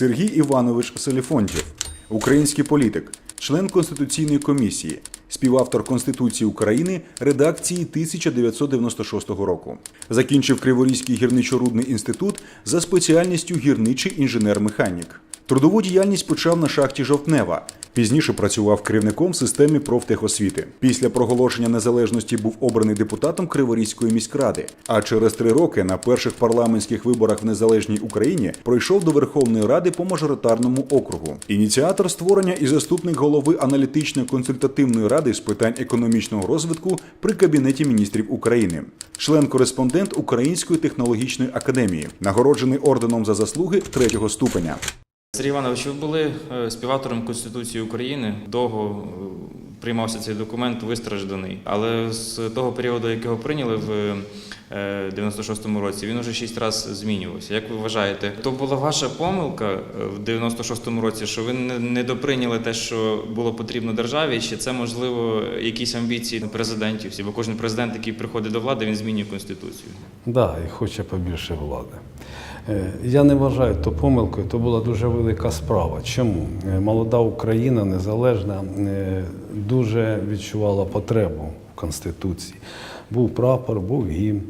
Сергій Іванович Селіфонтів, український політик, член Конституційної комісії, співавтор Конституції України редакції 1996 року. Закінчив Криворізький гірничорудний інститут за спеціальністю гірничий інженер-механік. Трудову діяльність почав на шахті Жовтнева. Пізніше працював керівником системи профтехосвіти. Після проголошення незалежності був обраний депутатом Криворізької міськради. А через три роки на перших парламентських виборах в незалежній Україні пройшов до Верховної Ради по мажоритарному округу. Ініціатор створення і заступник голови аналітично-консультативної ради з питань економічного розвитку при кабінеті міністрів України, член-кореспондент Української технологічної академії, нагороджений орденом за заслуги третього ступеня. Сергій Іванович, ви були е, співавтором Конституції України. Довго е, приймався цей документ, вистражданий. Але з того періоду, як його прийняли в е, 96-му році, він уже шість разів змінювався. Як ви вважаєте, то була ваша помилка е, в 96-му році, що ви не- доприйняли те, що було потрібно державі, чи це можливо якісь амбіції президентів? Бо кожен президент, який приходить до влади, він змінює конституцію. Да, і хоче побільше влади. Е, Я не вважаю то помилкою, то була дуже велика справа. Чому? Е, Молода Україна незалежна е, дуже відчувала потребу в Конституції. Був прапор, був гімн.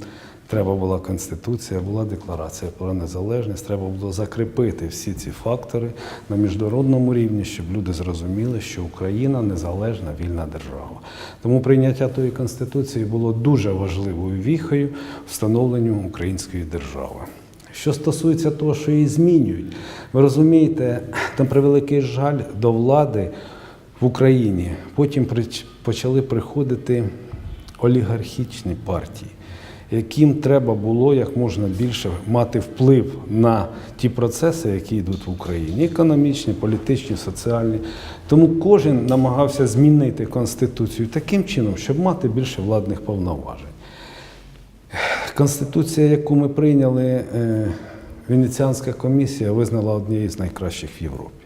Треба була конституція, була декларація про незалежність. Треба було закріпити всі ці фактори на міжнародному рівні, щоб люди зрозуміли, що Україна незалежна вільна держава. Тому прийняття тої конституції було дуже важливою віхою встановленню української держави. Що стосується того, що її змінюють, ви розумієте, там превеликий жаль до влади в Україні. Потім почали приходити олігархічні партії, яким треба було як можна більше мати вплив на ті процеси, які йдуть в Україні, економічні, політичні, соціальні. Тому кожен намагався змінити конституцію таким чином, щоб мати більше владних повноважень. Конституція, яку ми прийняли, е, Венеціанська комісія визнала однією з найкращих в Європі.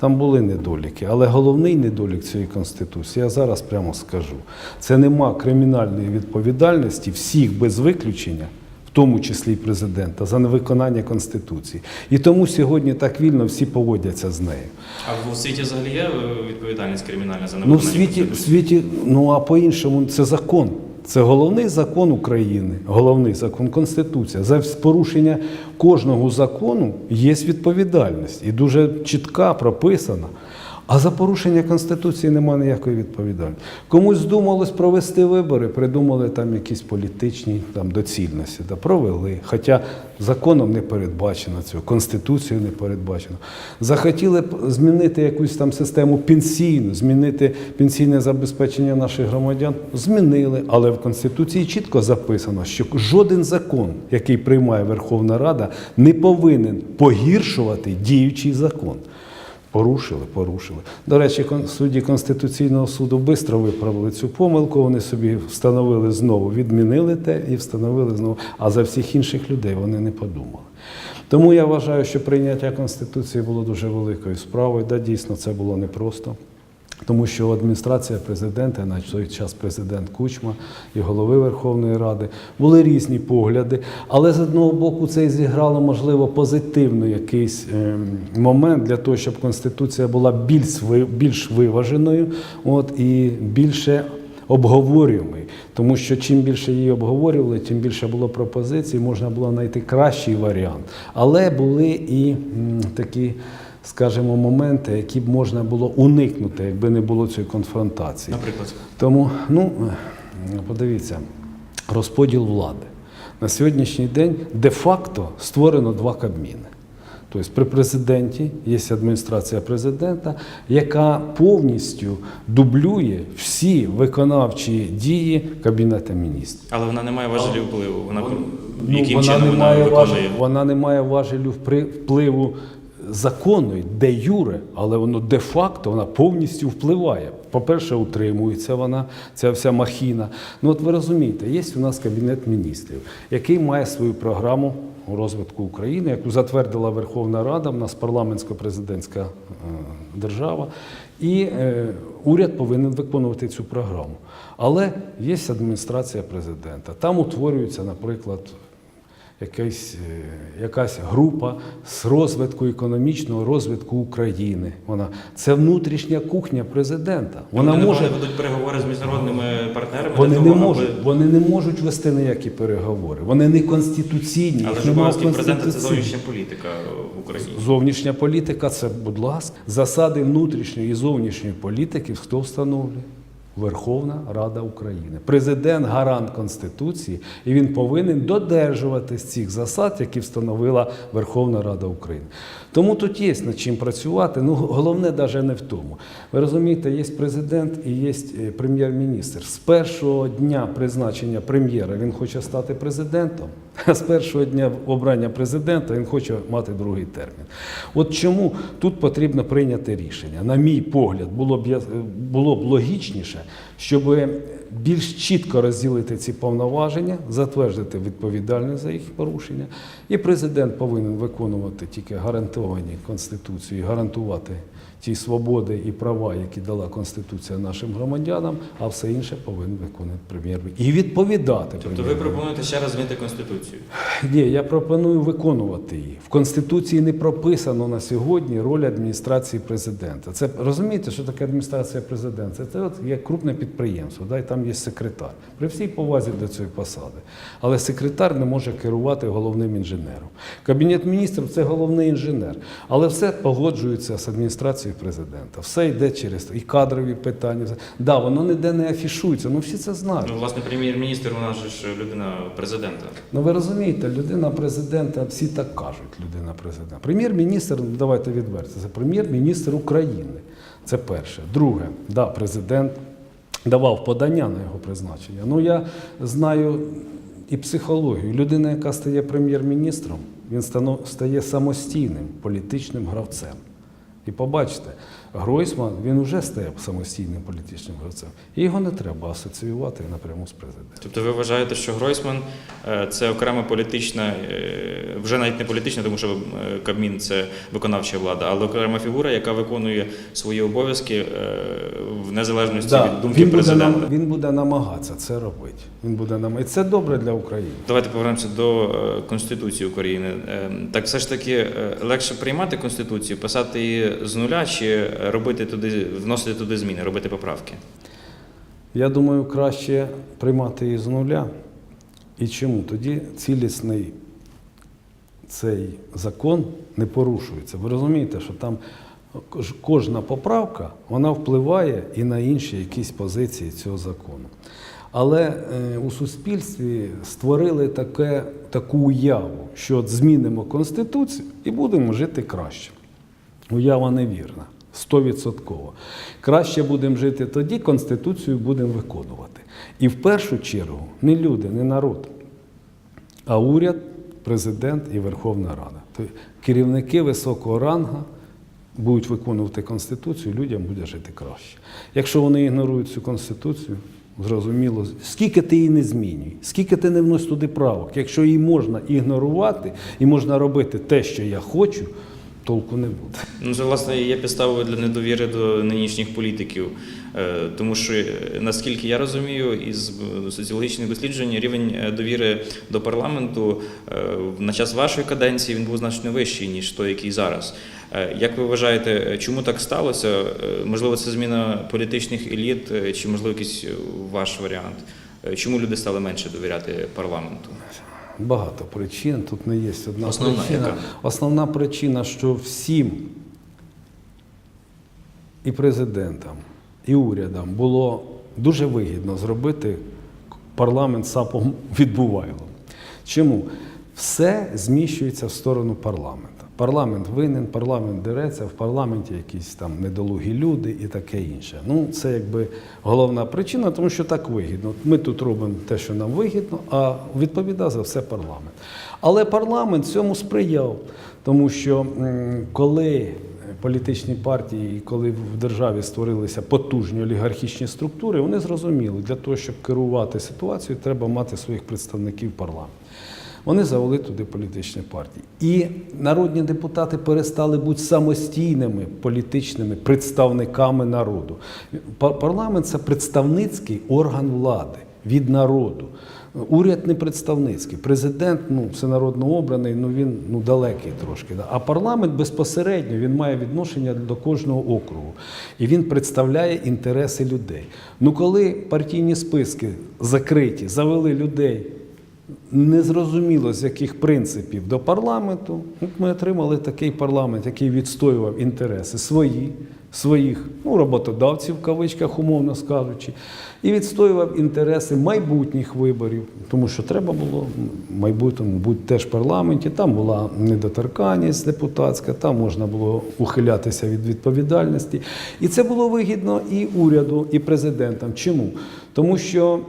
Там були недоліки, але головний недолік цієї конституції, я зараз прямо скажу, це нема кримінальної відповідальності всіх без виключення, в тому числі і президента, за невиконання конституції. І тому сьогодні так вільно всі поводяться з нею. А в світі взагалі є е, відповідальність кримінальна за Ну, в світі, в світі, ну а по-іншому це закон. Це головний закон України, головний закон Конституція. За порушення кожного закону є відповідальність і дуже чітка прописана. А за порушення Конституції немає ніякої відповідальності. Комусь здумалось провести вибори, придумали там якісь політичні там, доцільності. Да, провели. Хоча законом не передбачено цього, Конституцією не передбачено. Захотіли б змінити якусь там систему пенсійну, змінити пенсійне забезпечення наших громадян. Змінили, але в Конституції чітко записано, що жоден закон, який приймає Верховна Рада, не повинен погіршувати діючий закон. Порушили, порушили. До речі, судді Конституційного суду швидко виправили цю помилку. Вони собі встановили знову, відмінили те і встановили знову. А за всіх інших людей вони не подумали. Тому я вважаю, що прийняття Конституції було дуже великою справою. Да, дійсно, це було непросто. Тому що адміністрація президента, на той час президент Кучма і голови Верховної Ради були різні погляди, але з одного боку це і зіграло можливо позитивний якийсь ем, момент для того, щоб конституція була більш більш виваженою, от і більше обговорюємий. Тому що чим більше її обговорювали, тим більше було пропозицій, можна було знайти кращий варіант. Але були і такі скажімо, моменти, які б можна було уникнути, якби не було цієї конфронтації. Наприклад. Тому, ну, подивіться, розподіл влади. На сьогоднішній день де-факто створено два кабміни. Тобто при президенті є адміністрація президента, яка повністю дублює всі виконавчі дії Кабінету міністрів. Але вона не має важелів впливу. Вона Ну, яким вона, чином не вона має виконує? вона не має важелю впри- впливу законної, де юре, але воно де-факто вона повністю впливає. По-перше, утримується вона, ця вся махіна. Ну от ви розумієте, є у нас Кабінет міністрів, який має свою програму розвитку України, яку затвердила Верховна Рада, в нас парламентсько-президентська е, держава, і е, уряд повинен виконувати цю програму. Але є адміністрація президента. Там утворюються, наприклад, якась, е, якась група з розвитку економічного розвитку України. Вона це внутрішня кухня президента. Вона Вони може ведуть переговори з міжнародними партнерами. вони не можуть, аби- вони не можуть вести ніякі переговори. Вони не конституційні. Але їх ж нема в обов'язки президента це зовнішня політика в Україні. Зовнішня політика це, будь ласка, засади внутрішньої і зовнішньої політики хто встановлює? Верховна Рада України. Президент гарант Конституції, і він повинен додержуватись цих засад, які встановила Верховна Рада України. Тому тут є над чим працювати. Ну, головне навіть не в тому. Ви розумієте, є президент і є е, прем'єр-міністр. З першого дня призначення прем'єра він хоче стати президентом, з першого дня обрання президента він хоче мати другий термін. От чому тут потрібно прийняти рішення. На мій погляд, було б, було б логічніше, щоб більш чітко розділити ці повноваження, затвердити відповідальність за їх порушення. І президент повинен виконувати тільки гарантовані Конституцією, гарантувати ті свободи і права, які дала Конституція нашим громадянам, а все інше повинен виконувати прем'єр. І відповідати Тобто ви пропонуєте ще раз змінити конституцію. Ні, я пропоную виконувати її. В Конституції не прописано на сьогодні роль адміністрації президента. Це розумієте, що таке адміністрація президента? Це, це от є крупне підприємство, да, і там є секретар. При всій повазі до цієї посади. Але секретар не може керувати головним інженером. Кабінет міністрів це головний інженер. Але все погоджується з адміністрацією президента. Все йде через і кадрові питання. все. Да, воно ніде не афішується. Ну всі це знають. Ну, власне, прем'єр-міністр у нас же ж людина президента. Ну ви розумієте, людина президента, всі так кажуть, людина президента. Прем'єр-міністр, ну, давайте відверто, це прем'єр-міністр України. Це перше. Друге, да, президент давав подання на його призначення. Ну я знаю і психологію. Людина, яка стає прем'єр-міністром, він стає самостійним політичним гравцем. І побачите, Гройсман він вже стає самостійним політичним гравцем. І його не треба асоціювати напряму з президентом. Тобто ви вважаєте, що Гройсман е, це окрема політична, е, вже навіть не політична, тому що е, Кабмін це виконавча влада, але окрема фігура, яка виконує свої обов'язки незалежності Да, від думки він, буде, президента. нам- він буде намагатися це робити. Він буде нам... І це добре для України. Давайте повернемося до е, Конституції України. Е, Так все ж таки е, легше приймати Конституцію, писати її з нуля чи робити туди, вносити туди зміни, робити поправки? Я думаю, краще приймати її з нуля. І чому? Тоді цілісний цей закон не порушується. Ви розумієте, що там кожна поправка вона впливає і на інші якісь позиції цього закону. Але е, у суспільстві створили таке, таку уяву, що от змінимо Конституцію і будемо жити краще. Уява невірна. Стовідсотково. Краще будемо жити тоді, Конституцію будемо виконувати. І в першу чергу не люди, не народ, а уряд, президент і Верховна Рада. Тобто керівники високого рангу будуть виконувати Конституцію, людям буде жити краще. Якщо вони ігнорують цю Конституцію, зрозуміло, скільки ти її не змінюй, скільки ти не вносиш туди правок. Якщо її можна ігнорувати і можна робити те, що я хочу, толку не буде. Ну, це власне є підставою для недовіри до нинішніх політиків, Е, тому що е, наскільки я розумію, із е, соціологічних досліджень рівень довіри до парламенту на час вашої каденції він був значно вищий ніж той, який зараз. Як ви вважаєте, чому так сталося? Можливо, це зміна політичних еліт, чи можливо якийсь ваш варіант? Чому люди стали менше довіряти парламенту? Багато причин. Тут не є одна Основна причина. яка? Основна причина, що всім і президентам, і урядам було дуже вигідно зробити парламент сапом відбувайлом. Чому? Все зміщується в сторону парламента. Парламент винен, парламент дереться, в парламенті якісь там недолугі люди і таке інше. Ну, це якби головна причина, тому що так вигідно. Ми тут робимо те, що нам вигідно, а відповідає за все парламент. Але парламент цьому сприяв, тому що коли політичні партії, коли в державі створилися потужні олігархічні структури, вони зрозуміли, для того, щоб керувати ситуацією, треба мати своїх представників в парламенті. Вони завели туди політичні партії. І народні депутати перестали бути самостійними політичними представниками народу. Парламент це представницький орган влади від народу. Уряд не представницький. Президент, ну, всенародно обраний, ну він ну, далекий трошки. Да? А парламент безпосередньо він має відношення до кожного округу. І він представляє інтереси людей. Ну, коли партійні списки закриті, завели людей незрозуміло з яких принципів до парламенту. Ми отримали такий парламент, який відстоював інтереси свої, своїх ну, роботодавців, в кавичках, умовно скажучи, і відстоював інтереси майбутніх виборів, тому що треба було в майбутньому бути теж в парламенті. Там була недоторканність депутатська, там можна було ухилятися від відповідальності. І це було вигідно і уряду, і президентам. Чому? Тому що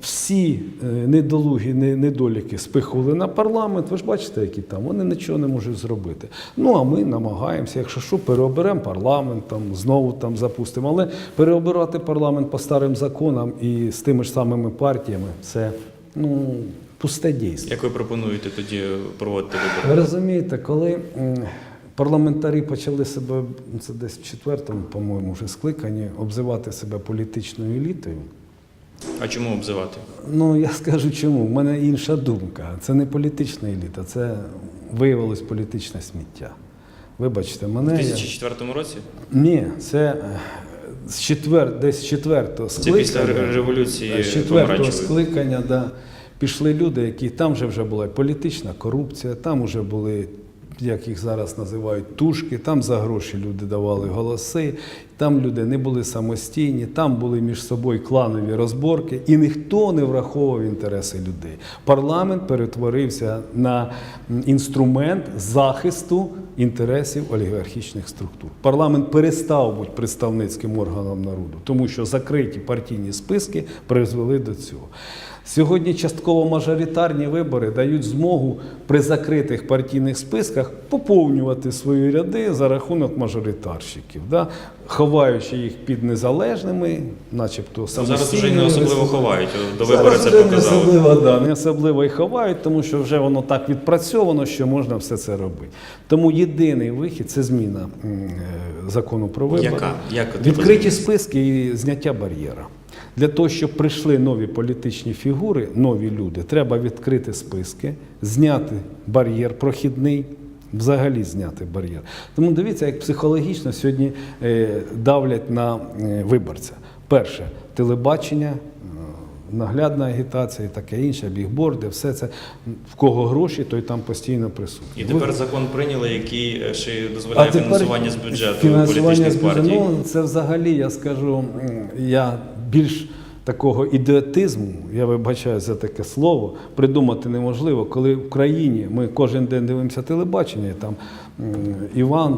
всі е, недолугі не- недоліки спихували на парламент. Ви ж бачите, які там вони нічого не можуть зробити. Ну а ми намагаємося, якщо що, переоберемо парламент, там знову там запустимо. Але переобирати парламент по старим законам і з тими ж самими партіями це ну пусте дійство. Як ви пропонуєте тоді проводити Ви розумієте, коли парламентарі почали себе, це десь в четвертому, по-моєму, вже скликанні, обзивати себе політичною елітою. А чому обзивати? Ну, я скажу чому. У мене інша думка. Це не політична еліта, це виявилось політичне сміття. Вибачте, мене. я- 2004 році? Ні, це е, з четвер, десь четвертого Це після революції З четвертого скликання, да, пішли люди, які там вже вже була політична корупція, там вже були, як їх зараз називають, тушки, там за гроші люди давали голоси, там люди не були самостійні, там були між собою кланові розборки, і ніхто не враховував інтереси людей. Парламент перетворився на інструмент захисту інтересів олігархічних структур. Парламент перестав бути представницьким органом народу, тому що закриті партійні списки призвели до цього. Сьогодні частково мажоритарні вибори дають змогу при закритих партійних списках поповнювати свої ряди за рахунок мажоритарщиків, да? ховаючи їх під незалежними, начебто Ну, Зараз вже не особливо ховають. До Зараз це вже не особливо, да, не особливо і ховають, тому що вже воно так відпрацьовано, що можна все це робити. Тому єдиний вихід це зміна е, закону про вибори. Яка? Як Відкриті списки і зняття бар'єра. Для того, щоб прийшли нові політичні фігури, нові люди, треба відкрити списки, зняти бар'єр прохідний. Взагалі зняти бар'єр. Тому дивіться, як психологічно сьогодні е, давлять на е, виборця. Перше телебачення, е, наглядна агітація і таке інше, бігборди, все це. В кого гроші, той там постійно присутній. І тепер закон прийняли, який ще дозволяє фінансування з бюджету фінансування політичних з бюджету. партій. Ну, це взагалі, я скажу, я більш такого ідіотизму, я вибачаю за таке слово, придумати неможливо, коли в країні ми кожен день дивимося телебачення, там Іван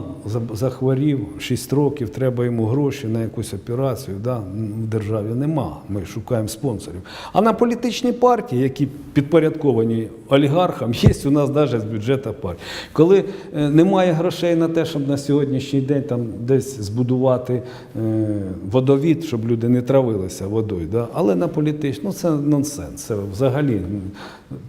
захворів 6 років, треба йому гроші на якусь операцію. Да? В державі нема. Ми шукаємо спонсорів. А на політичні партії, які підпорядковані олігархам, є у нас навіть з бюджету партії. Коли е, немає грошей на те, щоб на сьогоднішній день там десь збудувати е, водовід, щоб люди не травилися водою. Да? Але на політичну, ну це нонсенс. Це взагалі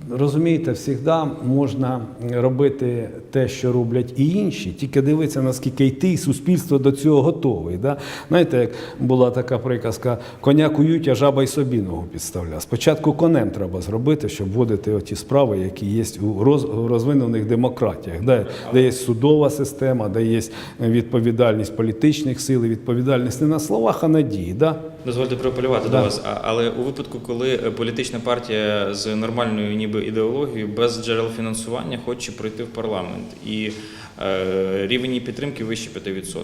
розумієте, завжди можна робити те, що роблять і інші, тільки дивитися, наскільки йти, і суспільство до цього готове. Да? Знаєте, як була така приказка: коня кують, а жаба й собі ногу підставляє. Спочатку конем треба зробити, щоб вводити оті справи, які є у розвинених демократіях, де, де є судова система, де є відповідальність політичних сил, відповідальність не на словах, а на дії. Да? Дозвольте проапелювати Да. до вас. Але у випадку, коли е, політична партія з нормальною ніби ідеологією без джерел фінансування хоче пройти в парламент і рівень підтримки вище 5%.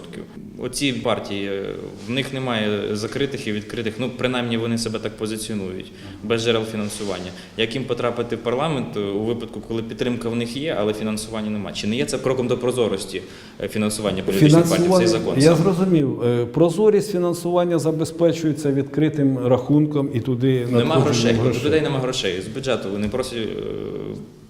Оці партії е, в них немає закритих і відкритих. Ну принаймні вони себе так позиціонують без джерел фінансування. Як їм потрапити в парламент е, у випадку, коли підтримка в них є, але фінансування немає? Чи не є це кроком до прозорості е, фінансування політичних партій цей закон? я саме? зрозумів. Е, Прозорість фінансування забезпечується відкритим рахунком і туди Нема грошей. У людей нема грошей. З бюджету вони просять е,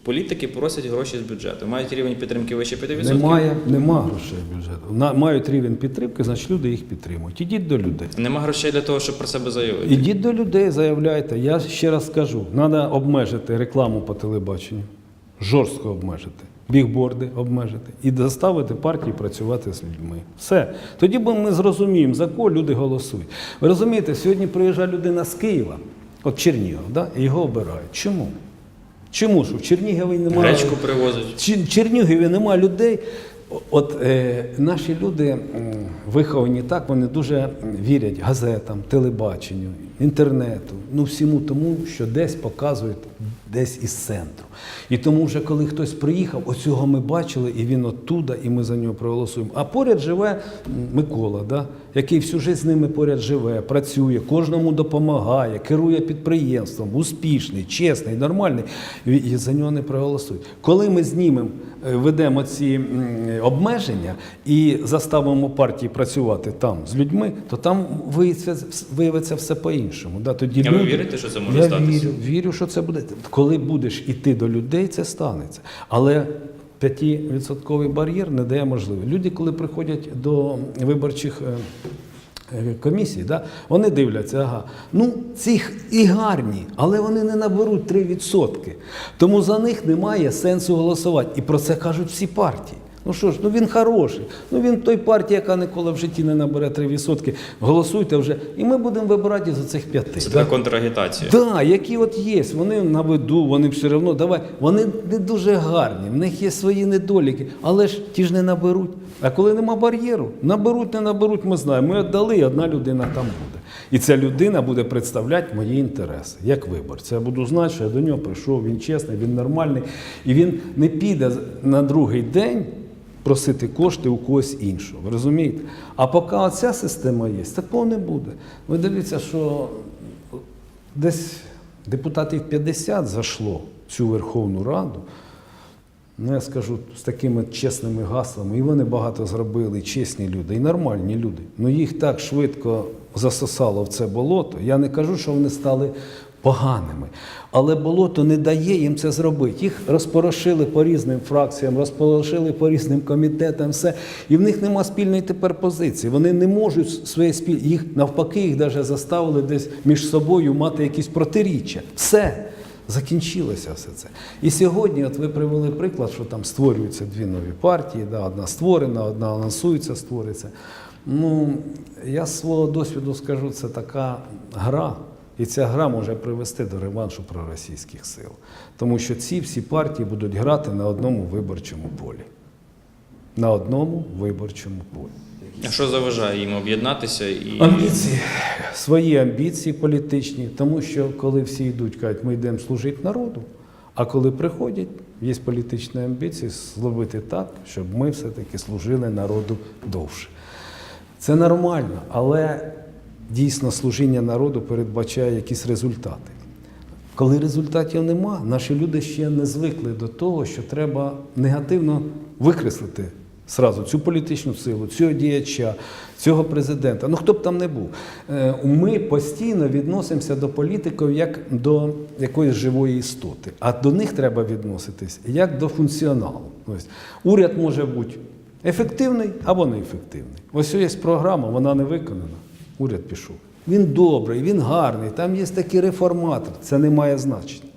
політики просять гроші з бюджету. Мають рівень підтримки вище 5%. Немає, нема грошей бюджету. На, мають рівень підтримки, значить люди їх підтримують. Ідіть до людей. Нема грошей для того, щоб про себе заявити. Ідіть до людей, заявляйте. Я ще раз скажу: треба обмежити рекламу по телебаченню, жорстко обмежити, бігборди обмежити і заставити партії працювати з людьми. Все. Тоді бо ми зрозуміємо, за кого люди голосують. Ви розумієте, сьогодні приїжджає людина з Києва. От Чернігов, да? і його обирають. Чому? Чому ж? В Чернігові немає. Гречку привозять. Чи- Чернігові нема людей. От е, наші люди м, виховані так, вони дуже м, вірять газетам, телебаченню, інтернету, ну всьому тому, що десь показують десь із центру. І тому вже коли хтось приїхав, оцього ми бачили, і він оттуда, і ми за нього проголосуємо. А поряд живе м, Микола, да? Який всю життя з ними поряд живе, працює, кожному допомагає, керує підприємством, успішний, чесний, нормальний. І за нього не проголосують. Коли ми знімемо, е, ведемо ці обмеження і заставимо партії працювати там з людьми, то там виявиться, виявиться все по-іншому. Да? Тоді А ви вірите, що це може Я статися? вірю, вірю, що це буде. Коли будеш іти до людей, це станеться. Але 5% бар'єр не дає можливості. Люди, коли приходять до виборчих е, е, комісій, да, вони дивляться, ага, ну ці і гарні, але вони не наберуть 3%. Тому за них немає сенсу голосувати. І про це кажуть всі партії. Ну що ж, ну він хороший. Ну він той партія, яка ніколи в житті не набере 3%. Голосуйте вже. І ми будемо вибирати з оцих п'яти. Це да? така контрагітація. Так, які от є, вони на виду, вони все одно, давай, вони не дуже гарні, в них є свої недоліки, але ж ті ж не наберуть. А коли нема бар'єру, наберуть, не наберуть, ми знаємо. Ми віддали, і одна людина там буде. І ця людина буде представляти мої інтереси, як виборця. Я буду знати, що я до нього прийшов, він чесний, він нормальний. І він не піде на другий день просити кошти у когось іншого. Ви розумієте? А поки оця система є, такого не буде. Ви дивіться, що десь депутатів 50 зайшло цю Верховну Раду. Ну, я скажу з такими чесними гаслами, і вони багато зробили, і чесні люди, і нормальні люди. Ну їх так швидко засосало в це болото. Я не кажу, що вони стали поганими. Але болото не дає їм це зробити. Їх розпорошили по різним фракціям, розпорошили по різним комітетам, все. І в них нема спільної тепер позиції. Вони не можуть своє спіль... їх навпаки, їх навіть заставили десь між собою мати якісь протиріччя. Все. Закінчилося все це. І сьогодні, от ви привели приклад, що там створюються дві нові партії, да, одна створена, одна анонсується, створиться. Ну, я з свого досвіду скажу, це така гра. І ця гра може привести до реваншу проросійських сил. Тому що ці всі партії будуть грати на одному виборчому полі. На одному виборчому полі. А що заважає їм об'єднатися і Амбіції, свої амбіції політичні, тому що коли всі йдуть, кажуть, ми йдемо служити народу, а коли приходять, є політичні амбіції зробити так, щоб ми все-таки служили народу довше. Це нормально, але дійсно служіння народу передбачає якісь результати. Коли результатів нема, наші люди ще не звикли до того, що треба негативно викреслити сразу цю політичну силу, цього діяча, цього президента. Ну хто б там не був. Е, Ми постійно відносимося до політиків як до якоїсь живої істоти, а до них треба відноситись як до функціоналу. Ось уряд може бути ефективний або неефективний. Ось є програма, вона не виконана. Уряд пішов. Він добрий, він гарний, там є такий реформатор. Це не має значення.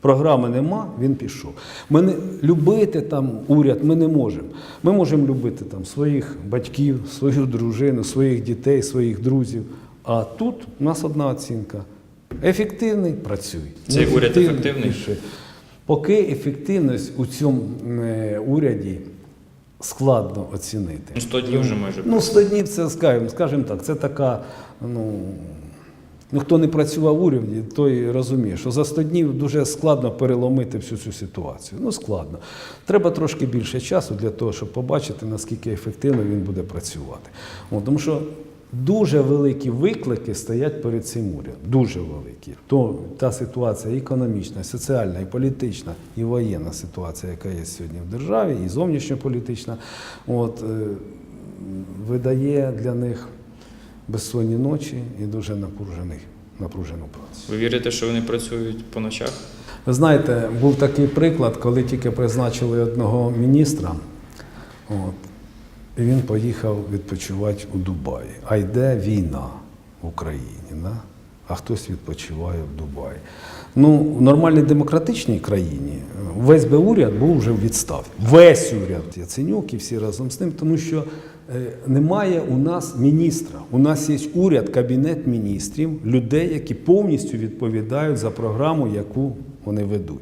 Програми нема, він пішов. Ми не, любити там уряд ми не можемо. Ми можемо любити там своїх батьків, свою дружину, своїх дітей, своїх друзів. А тут у нас одна оцінка. Ефективний працюй. Цей уряд ефективний? пиши. Поки ефективність у цьому е, уряді складно оцінити. Сто 100 днів вже майже. Ну, 100 днів це скажімо, скажімо так, це така, ну, ну хто не працював в уряді, той розуміє, що за 100 днів дуже складно переломити всю цю ситуацію. Ну, складно. Треба трошки більше часу для того, щоб побачити, наскільки ефективно він буде працювати. О, тому що дуже великі виклики стоять перед цим урядом. Дуже великі. То та ситуація економічна, соціальна, і політична, і воєнна ситуація, яка є сьогодні в державі, і зовнішньополітична, от, е, видає для них безсонні ночі і дуже напружений, напружену працю. Ви вірите, що вони працюють по ночах? Ви знаєте, був такий приклад, коли тільки призначили одного міністра, от, і він поїхав відпочивати у Дубаї. А йде війна в Україні, да? а хтось відпочиває в Дубаї. Ну, в нормальній демократичній країні весь би уряд був вже в відставці. Весь уряд Яценюк і всі разом з ним, тому що Е, Немає у нас міністра. У нас є уряд, кабінет міністрів, людей, які повністю відповідають за програму, яку вони ведуть.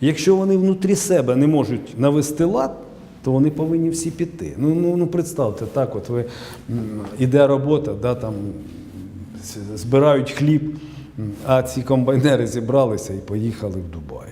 Якщо вони внутрі себе не можуть навести лад, то вони повинні всі піти. Ну, ну, ну представте, так, от ви іде робота, да, там збирають хліб, а ці комбайнери зібралися і поїхали в Дубай.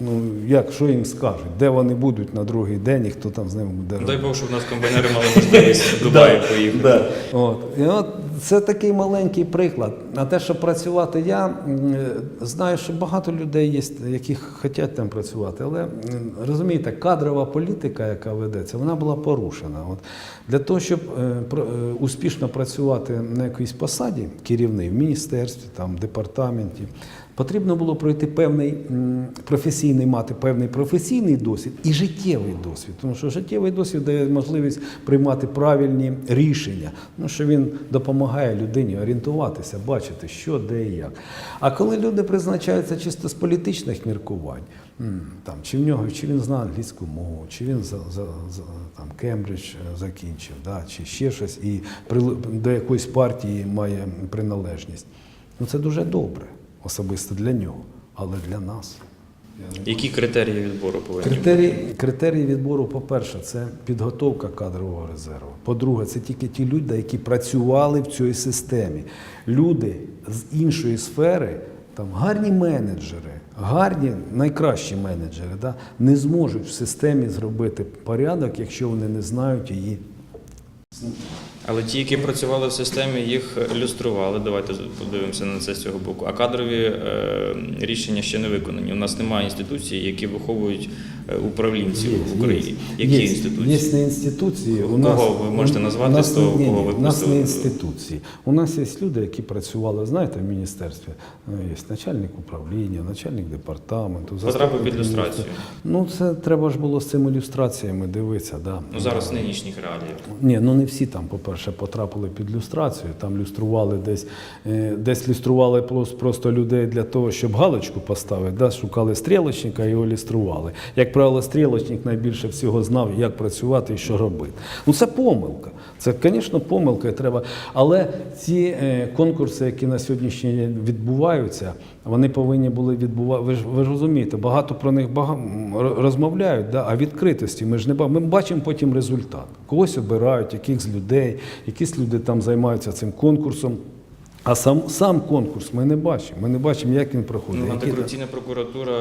Ну, як, що їм скажуть? Де вони будуть на другий день і хто там з ними буде? Дай Бог, щоб у нас комбайнери мали можливість в Дубаї поїхати. От. І от це такий маленький приклад. А те, що працювати я е, знаю, що багато людей є, які хочуть там працювати. Але розумієте, кадрова політика, яка ведеться, вона була порушена. От для того, щоб е, е, успішно працювати на якійсь посаді керівний в міністерстві, там, департаменті. Потрібно було пройти певний професійний, мати певний професійний досвід і життєвий досвід. Тому що життєвий досвід дає можливість приймати правильні рішення, ну, що він допомагає людині орієнтуватися, бачити, що, де і як. А коли люди призначаються чисто з політичних міркувань, там, чи в нього, чи він знає англійську мову, чи він за, за, за там, Кембридж е, закінчив, да, чи ще щось, і прили- до якоїсь партії має приналежність. Ну це дуже добре, особисто для нього, але для нас. Які критерії відбору повинні? Критерії, критерії відбору, по-перше, це підготовка кадрового резерву. По-друге, це тільки ті люди, які працювали в цій системі. Люди з іншої сфери, там гарні менеджери, гарні, найкращі менеджери, да, не зможуть в системі зробити порядок, якщо вони не знають її Але ті, які працювали в системі, їх люстрували. Давайте подивимося на це з цього боку. А кадрові е, рішення ще не виконані. У нас немає інституцій, які виховують управлінців в Україні. Які є, інституції? Є не інституції. У Кого нас, ви можете назвати нас, з того, ні, кого ви У нас не інституції. У нас є люди, які працювали, знаєте, в міністерстві. Ну, Є начальник управління, начальник департаменту. Потрапив під люстрацію. Ну, це треба ж було з цими ілюстраціями дивитися. Да. Ну зараз нинішніх реаліях. Ні, ну не всі там, по-перше, потрапили під люстрацію. Там люстрували десь, е, десь люстрували прос- просто людей для того, щоб галочку поставити. Да? Шукали стрілочника і його люстрували. Як правило, стрілочник найбільше всього знав, як працювати і що робити. Ну це помилка. Це, звісно, помилка. і Треба. Але ці е, конкурси, які на сьогоднішній день відбуваються, вони повинні були відбувати. Ви ж ви ж розумієте, багато про них бага... розмовляють, да? а відкритості ми ж не бачимо. Ми бачимо потім результат. Когось обирають, якихось людей, якісь люди там займаються цим конкурсом. А сам, сам конкурс ми не бачимо. Ми не бачимо, як він проходить. Ну, антикорупційна прокуратура,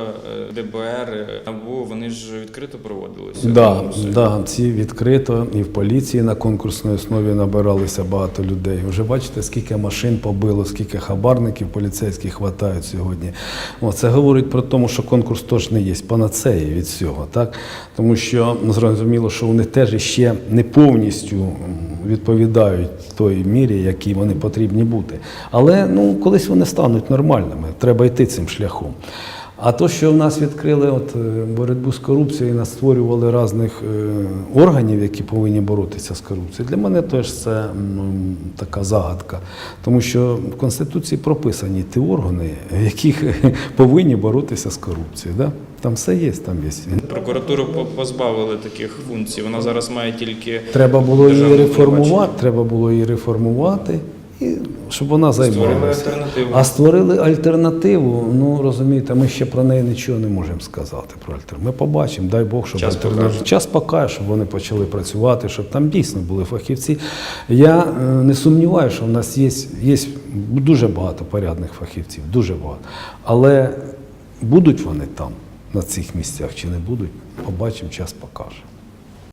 е, ДБР, е, НАБУ, вони ж відкрито проводилися. Да, да, ці відкрито і в поліції на конкурсній основі набиралися багато людей. Вже бачите, скільки машин побило, скільки хабарників поліцейських хватають сьогодні. О, це говорить про те, що конкурс теж не є панацеї від всього, так? Тому що ну, зрозуміло, що вони теж ще не повністю відповідають той мірі, якій вони потрібні бути. Але ну, колись вони стануть нормальними. Треба йти цим шляхом. А то, що в нас відкрили от, е, боротьбу з корупцією, і нас створювали різних е, органів, які повинні боротися з корупцією, для мене теж це ну, така загадка. Тому що в Конституції прописані ті органи, які повинні боротися з корупцією. Да? Там все є, там є. Прокуратуру позбавили таких функцій. Вона зараз має тільки Треба було її реформувати, треба було її реформувати, і щоб вона Створили займалася. альтернативу. А створили альтернативу. Ну розумієте, ми ще про неї нічого не можемо сказати. Про альтернативу. Ми побачимо, дай Бог, щоб Час альтернатива. покаже. Час покаже, щоб вони почали працювати, щоб там дійсно були фахівці. Я е, не сумніваюся, що в нас є, є дуже багато порядних фахівців, дуже багато. Але будуть вони там, на цих місцях, чи не будуть, побачимо, час покаже.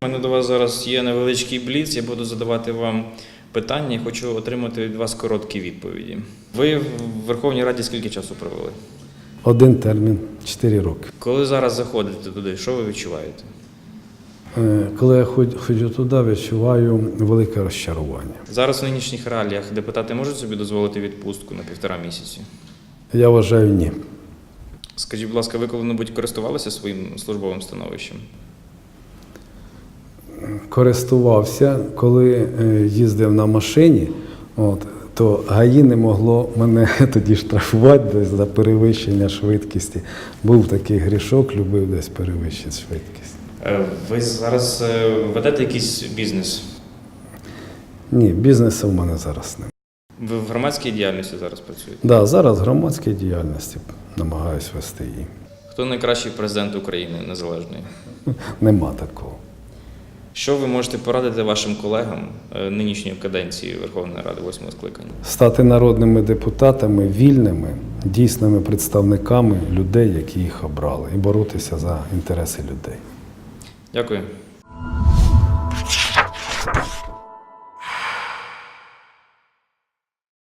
У мене до вас зараз є невеличкий бліц. Я буду задавати вам питання і хочу отримати від вас короткі відповіді. Ви в Верховній Раді скільки часу провели? Один термін 4 роки. Коли зараз заходите туди, що ви відчуваєте? Е, Коли я ходжу туди, відчуваю велике розчарування. Зараз в нинішніх реаліях депутати можуть собі дозволити відпустку на півтора місяці? Я вважаю, ні. Скажіть, будь ласка, ви коли-небудь користувалися своїм службовим становищем? Користувався, коли е, їздив на машині, от, то ГАІ не могло мене тоді штрафувати десь за перевищення швидкості. Був такий грішок, любив десь перевищити швидкість. Е, Ви зараз е, ведете якийсь бізнес? Ні, бізнесу в мене зараз немає. Ви в громадській діяльності зараз працюєте. Да, зараз в громадській діяльності намагаюсь вести її. Хто найкращий президент України незалежної? Нема такого. Що ви можете порадити вашим колегам е, нинішньої каденції Верховної Ради восьмого скликання? Стати народними депутатами вільними, дійсними представниками людей, які їх обрали, і боротися за інтереси людей. Дякую.